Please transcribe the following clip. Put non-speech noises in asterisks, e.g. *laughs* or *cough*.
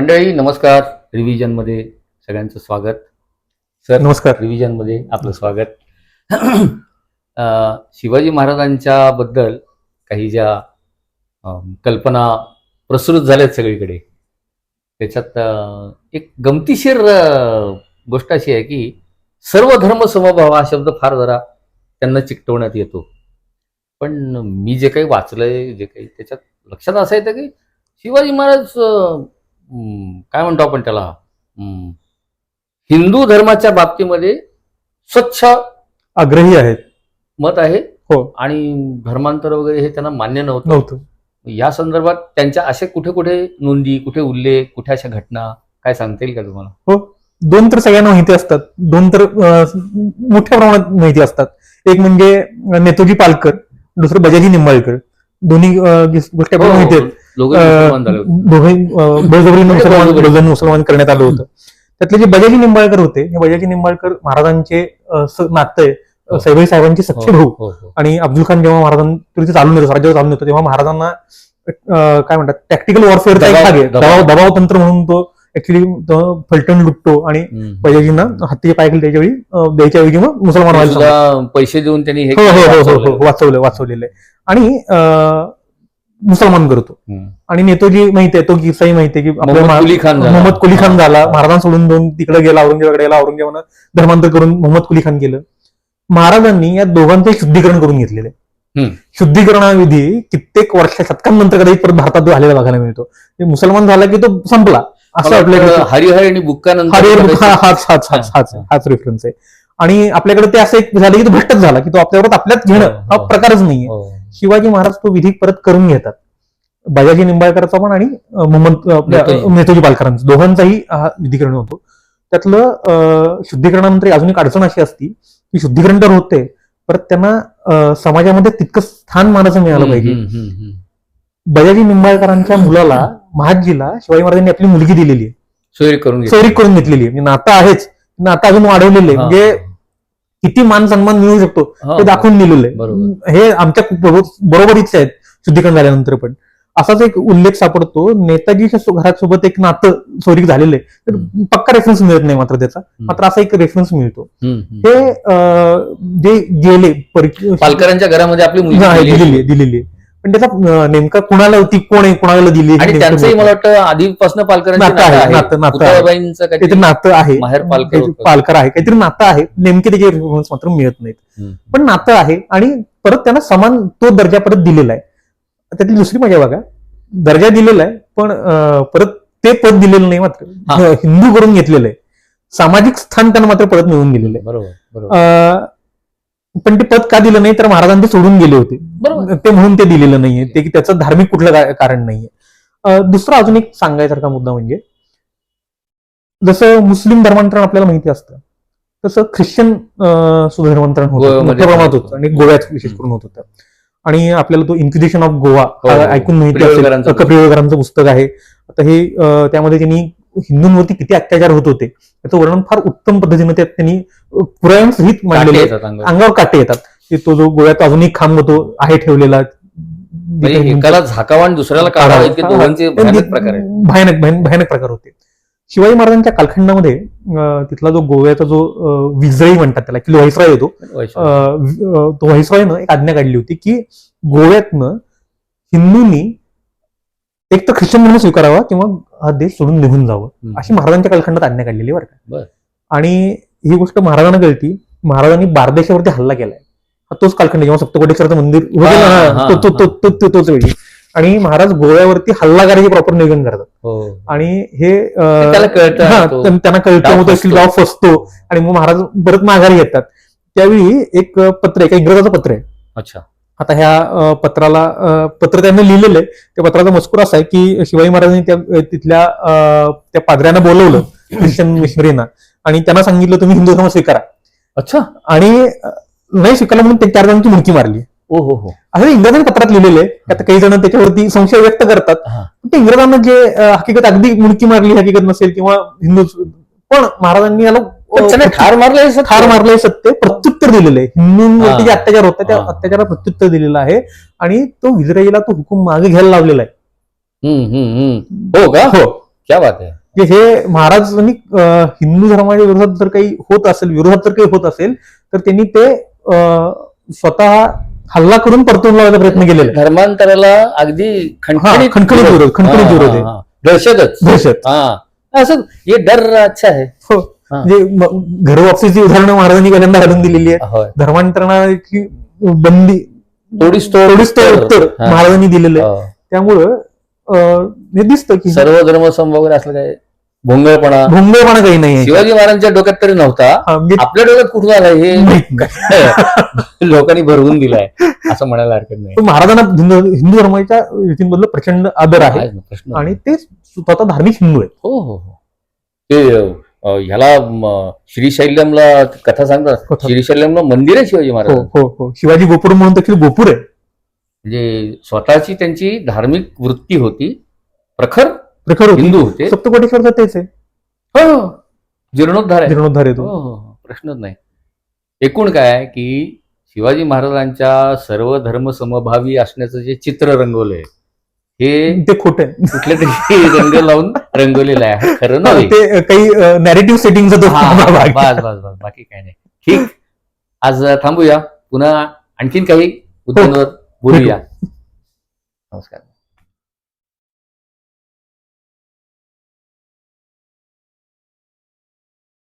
मंडळी नमस्कार. रिव्हिजनमध्ये सगळ्यांचं स्वागत. सर नमस्कार. रिव्हिजनमध्ये आपलं स्वागत. शिवाजी महाराजांच्या बद्दल काही ज्या कल्पना प्रसृत झाल्यात सगळीकडे. त्याच्यात एक गमतीशीर गोष्ट अशी आहे की सर्व धर्म समभाव हा शब्द फार जरा त्यांना चिकटवण्यात येतो. पण मी जे काही वाचलंय जे काही त्याच्यात लक्षात असं येतं की शिवाजी महाराज काय म्हणतो आपण त्याला? हिंदू धर्माच्या बाबतीमध्ये स्वच्छ आग्रही आहेत. मत आहे. हो. आणि धर्मांतर वगैरे हे त्यांना मान्य नव्हतं. नव्हतं. या संदर्भात त्यांच्या असे कुठे कुठे नोंदी कुठे उल्लेख कुठे अशा घटना काय सांगता येईल का तुम्हाला? दोन तर सगळ्यांना माहिती असतात. दोन तर मोठ्या प्रमाणात माहिती असतात. एक म्हणजे नेताजी पालकर दुसरं बजाजी निंबाळकर. दोन्ही गोष्टी आपल्याला माहिती आहेत. दोघे मुसलमान मुसलमान करण्यात आलं होतं त्यातले जे बजाजी निंबाळकर होते हे बजाजी निंबाळकर महाराजांचे नातं हो. सैबाई साहेबांचे सख्खे भाऊ हो, हो. आणि अफजल खान जेव्हा महाराजांचे चालून येतो राज्यावर चालून येतो तेव्हा महाराजांना काय म्हणतात टॅक्टिकल वॉरफेअरचा एक दबाव- भाग आहे दबाव. तंत्र म्हणून तो ऍक्च्युली फलटण लुटतो आणि हत्तीचे पाय केले त्याच्यावेळी द्यायच्या ऐवजी मग मुसलमान पैसे देऊन त्यांनी हे हो हो हो हो वाचवलं. हो वाचवलं वाचवलेलं आहे आणि मुसलमान करतो. आणि नेतोजी माहिती आहे तो किस्साही माहिती आहे की आपला मोहम्मद महा- कुली खान झाला. महाराजांना सोडून दोन तिकडे गेला औरंगजेबाकडे गेला औरंगजेबानं धर्मांतर करून मोहम्मद कुली खान केलं महाराजांनी या दोघांचं एक शुद्धीकरण करून घेतलेलं आहे. शुद्धीकरणाविधी कित्येक वर्ष शतकांनंतर कधी परत भारतात झालेला बघायला मिळतो मुसलमान झाला की तो संपला असं आपल्याकडे हरिहर आणि हरिहर हाच हाच हाच हाच. हाच रेफरन्स आहे आणि आपल्याकडे ते असं एक झालं की तो भ्रष्टच झाला की तो आपल्यावर आपल्यात घेणं हो, हा हो. प्रकारच नाहीये हो. शिवाजी महाराज तो विधी परत करून घेतात. बजाजी निंबाळकरचा पण आणि मोहम्मद नेताजी. पालकरांचा. दोघांचाही हा विधीकरण होतो. त्यातलं शुद्धीकरणानंतर अजून एक अडचण अशी असती की शुद्धीकरण तर होते परत त्यांना समाजामध्ये तितकं स्थान मानाचं मिळालं पाहिजे. बजाजी निंबाळकरांच्या मुलाला महाजीला शिवाजी महाराजांनी आपली मुलगी दिलेली आहे. करून करून घेतलेली आहे. म्हणजे नातं आहेच. नातं अजून वाढवलेलं आहे. म्हणजे किती मान सन्मान मिळू शकतो हा. ते दाखवून दिलेलं बरोबर. आहे हे आमच्या बरो- बरोबरीचे आहेत शुद्धीकरण झाल्यानंतर पण असाच एक उल्लेख सापडतो नेताजीच्या घरासोबत एक नातं चोरी झालेलं आहे तर पक्का रेफरन्स मिळत नाही मात्र त्याचा मात्र असा एक रेफरन्स मिळतो. हे जे गेले पालकरांच्या घरामध्ये आपली हा, दिलेली आहे. दिलेली पण त्याचा नेमका कुणाला होती कोण आहे कुणाला दिली आणि त्यांचंही मला वाटतं आधीपासून पालकरांचं नातं आहे, पालकर. पालकर आहे. काहीतरी नातं आहे. नेमके त्याचे रेफरन्स मात्र मिळत नाहीत. पण नातं आहे आणि परत त्यांना समान तो दर्जा परत दिलेला आहे. त्यातली दुसरी मजा बघा. दर्जा दिलेला आहे पण परत ते पद दिलेलं नाही मात्र. हिंदू करून घेतलेलं आहे. सामाजिक स्थान त्यांना मात्र परत मिळून गेलेलं आहे. बरोबर पण ते पद का दिलं नाही तर महाराजांनी ते सोडून गेले होते. बरोबर. ते म्हणून ते दिलेलं नाहीये. ते की त्याचं धार्मिक कुठलं कारण नाहीये. दुसरा अजून एक सांगायसारखा मुद्दा म्हणजे जसं मुस्लिम धर्मांतरण आपल्याला माहिती असतं तसं ख्रिश्चन सुधर्मांतरण होतं. मोठ्या प्रमाणात होतं. आणि गोव्यात विशेष करून होत. होतं आणि आपल्याला तो इन्क्विजिशन ऑफ गोवा. ऐकून माहिती असेल कपिलवरकरांचं पुस्तक. आहे. आता हे त्यामध्ये त्यांनी हिंदूंवरती किती अत्याचार होत होते त्याचं वर्णन फार उत्तम पद्धतीने त्यात त्यांनी पुराव्यांसहित मांडलेलं अंगावर. काटे येतात. की तो जो गोव्यात अजूनही खांब तो आहे ठेवलेला. म्हणजे एकाला झाकावा आणि दुसऱ्याला काढावा भयानक भयानक भयान- भयानक प्रकार होते. शिवाजी महाराजांच्या कालखंडामध्ये तिथला जो गोव्याचा जो विजयी म्हणतात त्याला की व्हाईसरॉय येतो. तो व्हाईसरॉयनं एक आज्ञा काढली होती की गोव्यातनं हिंदूंनी एक तर ख्रिश्चन धर्म स्वीकारावा किंवा हा देश सोडून निघून जावं. अशी महाराजांच्या कालखंडात आज्ञा काढलेली बरं. का. आणि ही गोष्ट महाराजांना कळती. महाराजांनी बारदेशावरती हल्ला केलाय. हा तोच कालखंड जेव्हा सप्तकोटेश्वरचं मंदिर तो- तो- तो- तो- तो- तोच वेळी. आणि महाराज गोव्यावरती हल्ला करायचे प्रॉपर नियोजन करतात आणि हे त्यांना कळतं मग तो फसतो. आणि मग महाराज परत माघारी येतात. त्यावेळी एक पत्र आहे एका इंग्रजाचं पत्र आहे. अच्छा. आता ह्या पत्राला पत्र त्यांनी लिहिलेलं आहे. त्या पत्राचा मजकूर असा आहे की शिवाजी महाराजांनी त्या तिथल्या त्या पादऱ्यांना बोलवलं ख्रिश्चन मिशनरीना. आणि त्यांना सांगितलं तुम्ही हिंदू धर्म स्वीकारा. अच्छा. आणि नाही स्वीकारलं म्हणून ते चार जणांची मुडकी मारली. ओ हो हो. असं इंग्रजांनी पत्रात लिहिलेलं आहे. आता काही जण त्याच्यावरती संशय व्यक्त करतात. हा. ते इंग्रजांना जे हकीकत अगदी मुडकी मारली हकीकत नसेल किंवा हिंदू पण महाराजांनी याला ठार मारले हे. ठार मारलंय सत्य. प्रत्युत्तर दिलेलं आहे. हिंदूंवरती जे हा. अत्याचार होता त्या हा. अत्याचाराला प्रत्युत्तर दिलेलं आहे. आणि तो इस्रायलला तो हुकूम मागे घ्यायला लावलेला आहे. हो का? हो. क्या बात आहे. की हे महाराजांनी हिंदू धर्माच्या विरोधात जर काही होत असेल विरोधात जर काही होत असेल तर त्यांनी ते स्वतः हल्ला करून परतून लावायचा प्रयत्न केलेला धर्मांतराला अगदी हा, खणखणीत खणखणीत विरोध खणखणीत हा, विरोध आहे. हा, हा. दहशतच. दहशत. हा. असं ये डर अच्छा आहे. हो हा. म्हणजे घरवापसीची उदाहरणं महाराजांनी पहिल्यांदा घालून दिलेली होय. धर्मांतरणाची बंदी थोडीच थोडीच उत्तर. महाराजांनी दिलेलं आहे. हो. त्यामुळं हे दिसतं की सर्व धर्म सम वगैरे असलं काय भोंगळपणा. भोंगळपणा काही नाही शिवाजी महाराजांच्या डोक्यात तरी नव्हता. म्हणजे आपल्या डोक्यात कुठून आलाय हे. *laughs* लोकांनी भरवून दिलाय. असं म्हणायला हरकत नाही. महाराजांना हिंदू धर्माच्या रीतींबद्दल प्रचंड आदर आहे. आणि. ते स्वतः धार्मिक हिंदू आहेत. हो हो हो. ते ह्याला श्रीशैल्यमला कथा सांगतात. श्रीशैल्यमला मंदिर आहे शिवाजी महाराज. हो हो हो. शिवाजी गोपूर म्हणून देखील गोपूर आहे. म्हणजे स्वतःची त्यांची धार्मिक वृत्ती होती. प्रखर प्रखर हिंदू होते. सप्तकोटेश्वरचा तेच आहे. हो जीर्णोद्धार आहे. जीर्णोद्धार हो येतो हो हो, प्रश्नच नाही. एकूण काय की शिवाजी महाराजांच्या सर्व धर्म समभावी असण्याचं जे चित्र रंगवलंय हे ते खोटं आहे. कुठल्या तरी रंग लावून रंगवलेलं आहे. खरं नाही? ते काही नॅरेटिव्ह बस बाकी काय नाही. ठीक. आज थांबूया. पुन्हा आणखीन काही मुद्द्यांवर बोलूया. नमस्कार.